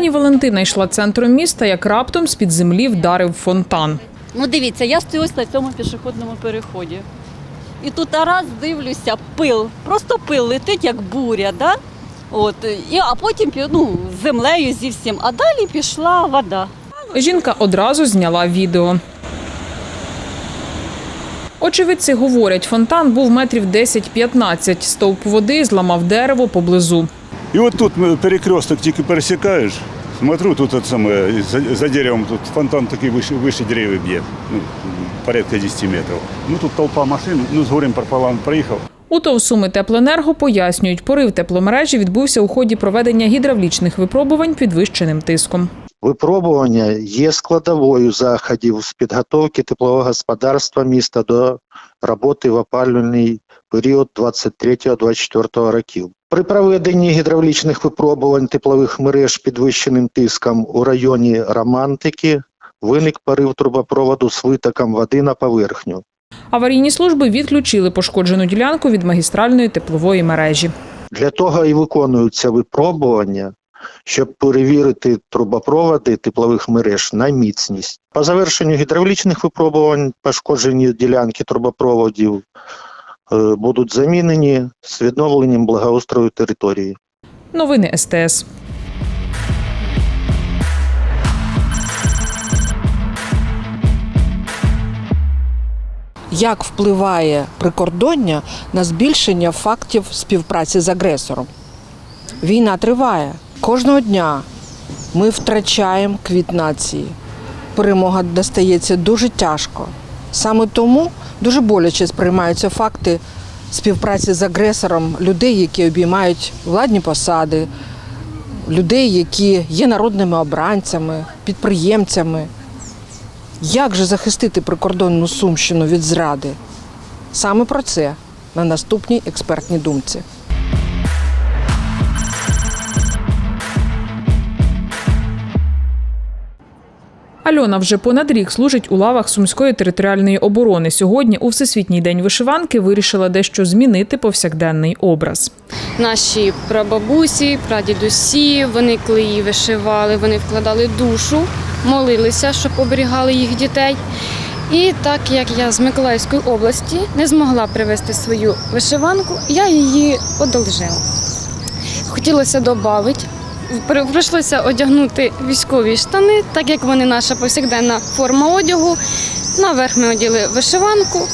Пані Валентина йшла центром міста, як раптом з-під землі вдарив фонтан. Ну дивіться, я стою ось на цьому пішохідному переході. І тут раз дивлюся, пил, просто пил летить, як буря, да? От, і, а потім ну, з землею зі всім. А далі пішла вода. Жінка одразу зняла відео. Очевидці говорять, фонтан був метрів 10-15. Стовп води зламав дерево поблизу. І от тут перекресток тільки пересікаєш. Смотрю, тут от саме, за, деревом тут фонтан такий вище, вище деревів б'є, ну, порядка 10 метрів. Ну тут толпа машин, ну з горем пополам проїхав. У ТОВ Суми Теплоенерго пояснюють, порив тепломережі відбувся у ході проведення гідравлічних випробувань підвищеним тиском. Випробування є складовою заходів з підготовки теплового господарства міста до роботи в опалювальний період 23-24 років. При проведенні гідравлічних випробувань теплових мереж підвищеним тиском у районі Романтики виник порив трубопроводу з витоком води на поверхню. Аварійні служби відключили пошкоджену ділянку від магістральної теплової мережі. Для того і виконуються випробування, щоб перевірити трубопроводи теплових мереж на міцність. По завершенню гідравлічних випробувань пошкоджені ділянки трубопроводів е, будуть замінені з відновленням благоустрою території. Новини СТС. як впливає прикордоння на збільшення фактів співпраці з агресором. Війна триває. Кожного дня ми втрачаємо квіт нації. Перемога достається дуже тяжко. Саме тому дуже боляче сприймаються факти співпраці з агресором людей, які обіймають владні посади, людей, які є народними обранцями, підприємцями. Як же захистити прикордонну Сумщину від зради? Саме про це на наступній експертній думці. Альона вже понад рік служить у лавах Сумської територіальної оборони. Сьогодні, у Всесвітній день вишиванки, вирішила дещо змінити повсякденний образ. Наші прабабусі, прадідусі, вони коли її вишивали, вони вкладали душу, молилися, щоб оберігали їх дітей. І так як я з Миколаївської області не змогла привезти свою вишиванку, я її одолжила. Хотілося додати. Прийшлося одягнути військові штани, так як вони наша повсякденна форма одягу. Наверх ми оділи вишиванку,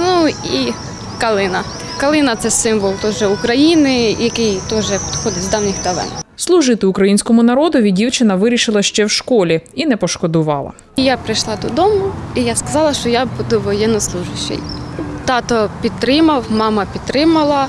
ну і калина. Калина це символ теж України, який теж підходить з давніх давен. Служити українському народові дівчина вирішила ще в школі і не пошкодувала. Я прийшла додому і я сказала, що я буду воєннослужащий. Тато підтримав, мама підтримала,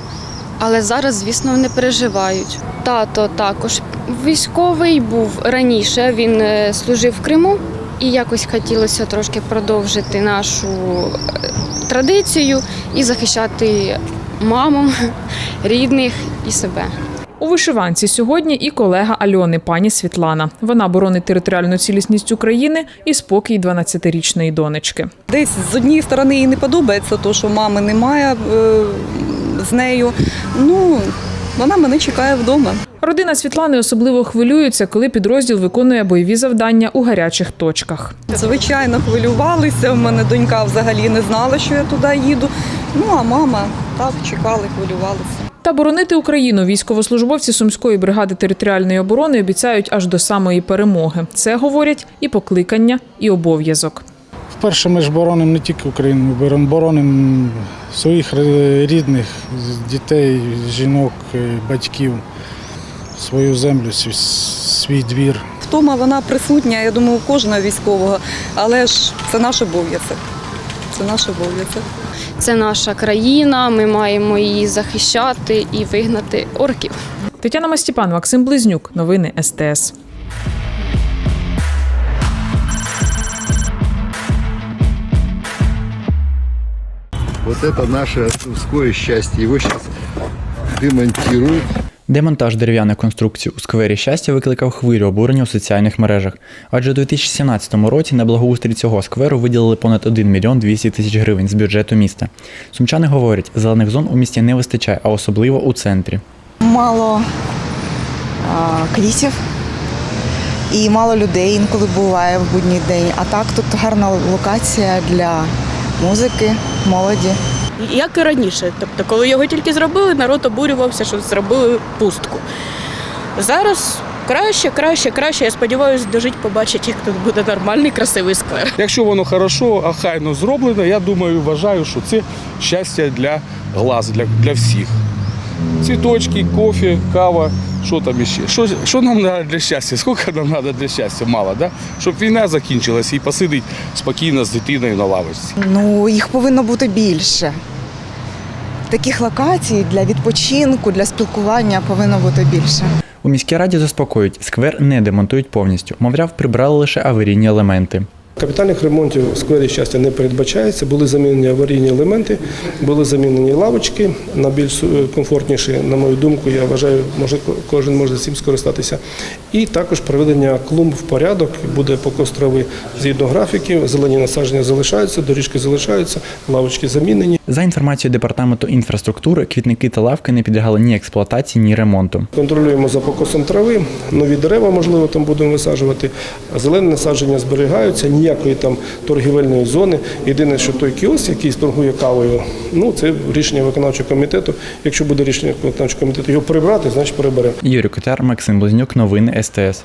але зараз, звісно, вони переживають. Тато також військовий був раніше, він е, служив в Криму, і якось хотілося трошки продовжити нашу е, традицію і захищати маму, рідних і себе. У вишиванці сьогодні і колега Альони, пані Світлана. Вона боронить територіальну цілісність України і спокій 12-річної донечки. Десь з однієї сторони їй не подобається, то що мами немає е, з нею. Ну вона мене чекає вдома. Родина Світлани особливо хвилюється, коли підрозділ виконує бойові завдання у гарячих точках. Звичайно, хвилювалися. У мене донька взагалі не знала, що я туди їду. Ну а мама так чекали, хвилювалися. Та боронити Україну військовослужбовці Сумської бригади територіальної оборони обіцяють аж до самої перемоги. Це говорять і покликання, і обов'язок. Вперше ми ж боронимо не тільки Україну, ми боронимо своїх рідних, дітей, жінок, е, батьків, свою землю, свій, свій двір. Втома вона присутня, я думаю, у кожного військового, але ж це наш обов'язок. Це наш обов'язок. Це наша країна, ми маємо її захищати і вигнати орків. Тетяна Мастіпан, Максим Близнюк. Новини СТС. Вот это наше Сумское счастье. Его сейчас демонтируют. Демонтаж дерев'яних конструкцій у сквері щастя викликав хвилю обурення у соціальних мережах. Адже у 2017 році на благоустрій цього скверу виділили понад 1 мільйон 200 тисяч гривень з бюджету міста. Сумчани говорять, зелених зон у місті не вистачає, а особливо у центрі. Мало а, квітів і мало людей інколи буває в будній день. А так тут гарна локація для музики, молоді. Як і раніше. Тобто, коли його тільки зробили, народ обурювався, що зробили пустку. Зараз краще, краще, краще. Я сподіваюся, дожить побачить, як тут буде нормальний, красивий сквер. Якщо воно хорошо, ахайно зроблено, я думаю, вважаю, що це щастя для глаз, для, для всіх. Цвіточки, кофе, кава, що там іще? Що, що нам треба для щастя? Скільки нам треба для щастя? Мало, да? Щоб війна закінчилася і посидить спокійно з дитиною на лавочці. Ну, їх повинно бути більше. Таких локацій для відпочинку, для спілкування повинно бути більше. У міській раді заспокоюють, сквер не демонтують повністю. Мовляв, прибрали лише аварійні елементи. Капітальних ремонтів в сквері щастя не передбачається. Були замінені аварійні елементи, були замінені лавочки на більш е, комфортніші, на мою думку. Я вважаю, може кожен може цим скористатися. І також приведення клумб в порядок буде покос трави згідно графіків. Зелені насадження залишаються, доріжки залишаються, лавочки замінені. За інформацією департаменту інфраструктури, квітники та лавки не підлягали ні експлуатації, ні ремонту. Контролюємо за покосом трави, нові дерева, можливо, там будемо висаджувати. Зелені насадження зберігаються, ніякої там торгівельної зони. Єдине, що той кіоск, який торгує кавою, ну це рішення виконавчого комітету. Якщо буде рішення виконавчого комітету його прибрати, значить приберемо. Юрій Котяр, Максим Близнюк, новини СТС.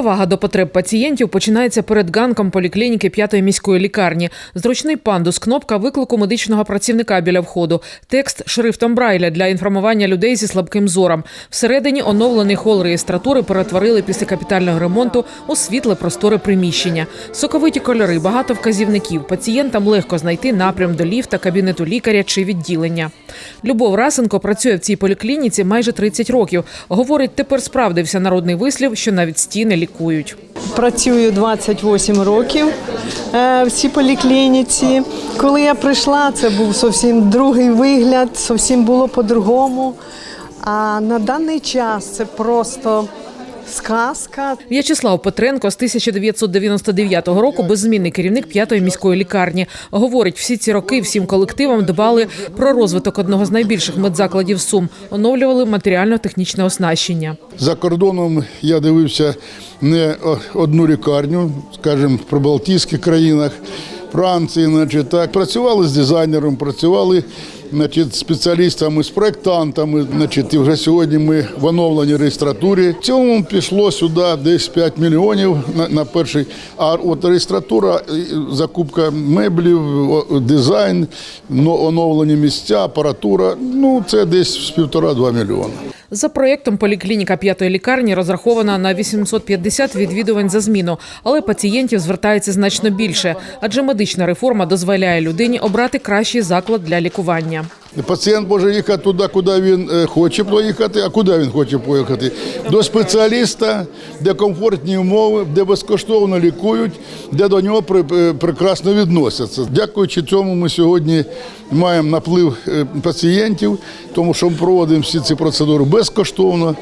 Повага до потреб пацієнтів починається перед ганком поліклініки п'ятої міської лікарні. Зручний пандус, кнопка виклику медичного працівника біля входу, текст шрифтом Брайля для інформування людей зі слабким зором. Всередині оновлений хол реєстратури перетворили після капітального ремонту у світле просторе приміщення. Соковиті кольори, багато вказівників. Пацієнтам легко знайти напрям до ліфта, кабінету лікаря чи відділення. Любов Расенко працює в цій поліклініці майже 30 років. Говорить, тепер справдився народний вислів, що навіть стіни лікують. Працюю 28 років е, в цій поліклініці. Коли я прийшла, це був зовсім другий вигляд, зовсім було по-другому. А на даний час це просто сказка. В'ячеслав Петренко з 1999 року беззмінний керівник п'ятої міської лікарні. Говорить, всі ці роки всім колективам дбали про розвиток одного з найбільших медзакладів Сум, оновлювали матеріально-технічне оснащення. За кордоном я дивився не одну лікарню, скажімо, в прибалтійських країнах, Франції, значить, так. Працювали з дизайнером, працювали значить, спеціалістами, з проєктантами. Значить, і вже сьогодні ми в оновленій реєстратурі. В цьому пішло сюди десь 5 мільйонів на, на перший. А от реєстратура, закупка меблів, дизайн, но- оновлені місця, апаратура. Ну, це десь з півтора-два мільйони. За проєктом поліклініка п'ятої лікарні розрахована на 850 відвідувань за зміну, але пацієнтів звертається значно більше, адже медична реформа дозволяє людині обрати кращий заклад для лікування. Пацієнт може їхати туди, куди він е, хоче поїхати, а куди він хоче поїхати? До спеціаліста, де комфортні умови, де безкоштовно лікують, де до нього е, прекрасно відносяться. Дякуючи цьому, ми сьогодні маємо наплив е, пацієнтів, тому що ми проводимо всі ці процедури безкоштовно,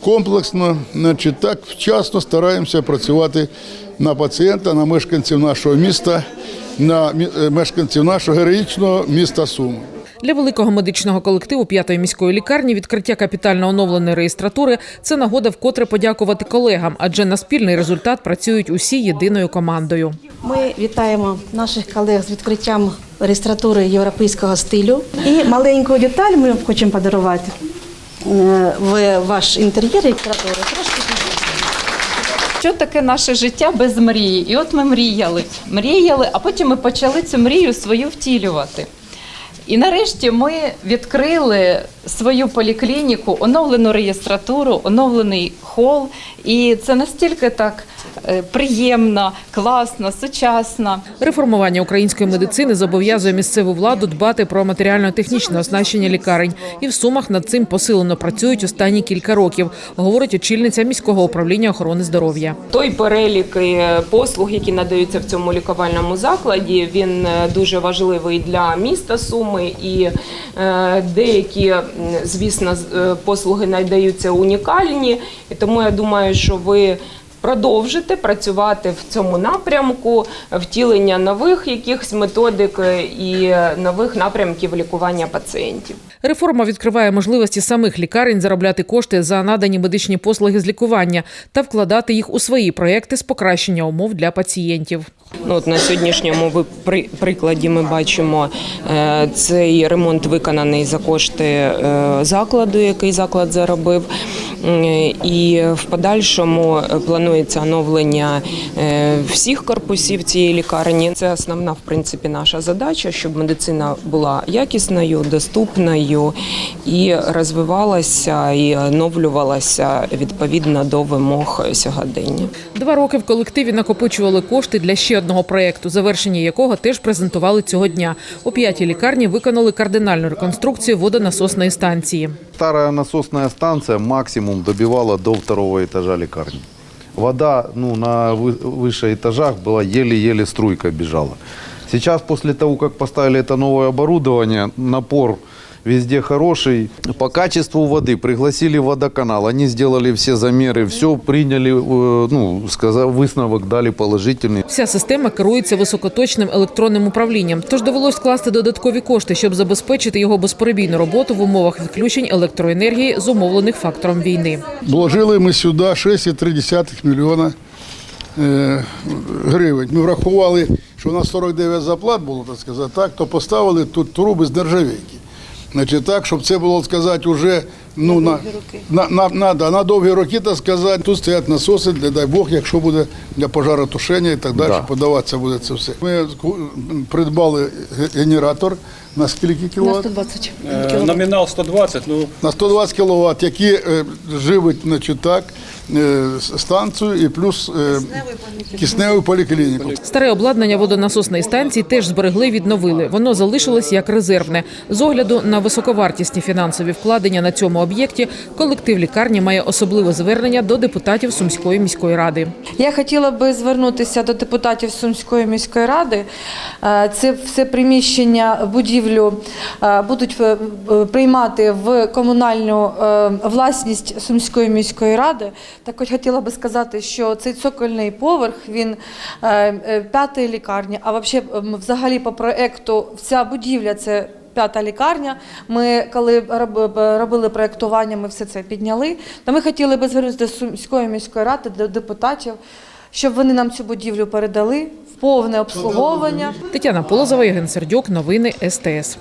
комплексно, значить, так вчасно стараємося працювати на пацієнта, на мешканців нашого міста, на мешканців нашого героїчного міста Суми. Для великого медичного колективу п'ятої міської лікарні відкриття капітально оновленої реєстратури це нагода вкотре подякувати колегам, адже на спільний результат працюють усі єдиною командою. Ми вітаємо наших колег з відкриттям реєстратури європейського стилю. І маленьку деталь ми хочемо подарувати е, в ваш інтер'єр реєстратури. Що таке наше життя без мрії? І от ми мріяли, мріяли, а потім ми почали цю мрію свою втілювати. І нарешті ми відкрили свою поліклініку, оновлену реєстратуру, оновлений хол. І це настільки так е, приємно, класно, сучасно. Реформування української медицини зобов'язує місцеву владу дбати про матеріально-технічне оснащення лікарень. І в сумах над цим посилено працюють останні кілька років, говорить очільниця міського управління охорони здоров'я. Той перелік е, послуг, які надаються в цьому лікувальному закладі, він е, дуже важливий для міста Суми, і е, деякі, звісно, е, послуги надаються унікальні. Тому я думаю, що ви. Продовжите працювати в цьому напрямку втілення нових якихось методик е, і нових напрямків лікування пацієнтів. Реформа відкриває можливості самих лікарень заробляти кошти за надані медичні послуги з лікування та вкладати їх у свої проекти з покращення умов для пацієнтів. Ну, от на сьогоднішньому прикладі ми бачимо е, цей ремонт виконаний за кошти е, закладу, який заклад заробив. І в подальшому е, планується оновлення е, всіх корпусів цієї лікарні. Це основна, в принципі, наша задача, щоб медицина була якісною, доступною і розвивалася і оновлювалася відповідно до вимог сьогодення. Два роки в колективі накопичували кошти для ще одного проєкту, завершення якого теж презентували цього дня. У п'ятій лікарні виконали кардинальну реконструкцію водонасосної станції. Старая насосная станция максимум добивала до второго этажа лекарни Вода ну, на вы- выше этажах была еле-еле струйка бежала. Сейчас, после того, как поставили это новое оборудование, напор везде хороший. По качеству воды пригласили водоканал. Они сделали все замеры, все приняли, э, ну, сказав, высновок дали положительный. Вся система керується високоточним електронним управлінням, тож довелось вкласти додаткові кошти, щоб забезпечити його безперебійну роботу в умовах відключень електроенергії, зумовлених фактором війни. Вложили ми сюди 6,3 мільйона е, гривень. Ми врахували, що у нас 49 заплат було, так сказати, так, то поставили тут труби з нержавійки. Значить, так, щоб це було сказати, уже ну, на, на, на, на, да, на довгі роки, так сказати, тут стоять насоси, для дай Бог, якщо буде для пожаротушення і так далі, Да. подаватися буде це все. Ми придбали генератор на скільки кіловат? 120 Е, Номінал 120, ну на 120 кВт, які е, живуть значить, так, станцію і плюс е, кисневу поліклініку. Старе обладнання водонасосної станції теж зберегли, відновили. Воно залишилось як резервне. З огляду на високовартісні фінансові вкладення на цьому об'єкті, колектив лікарні має особливе звернення до депутатів Сумської міської ради. Я хотіла би звернутися до депутатів Сумської міської ради. Е, Це все приміщення, будівлю е, будуть е, е, приймати в комунальну е, власність Сумської міської ради. Так от хотіла би сказати, що цей цокольний поверх він е, е, п'ятої лікарні, а взагалі по проекту вся будівля це. П'ята лікарня. Ми коли робили проєктування, ми все це підняли. То ми хотіли би звернутися до Сумської міської ради, до депутатів, щоб вони нам цю будівлю передали в повне обслуговування. Тетяна Полозова, Євген Сердюк. Новини СТС.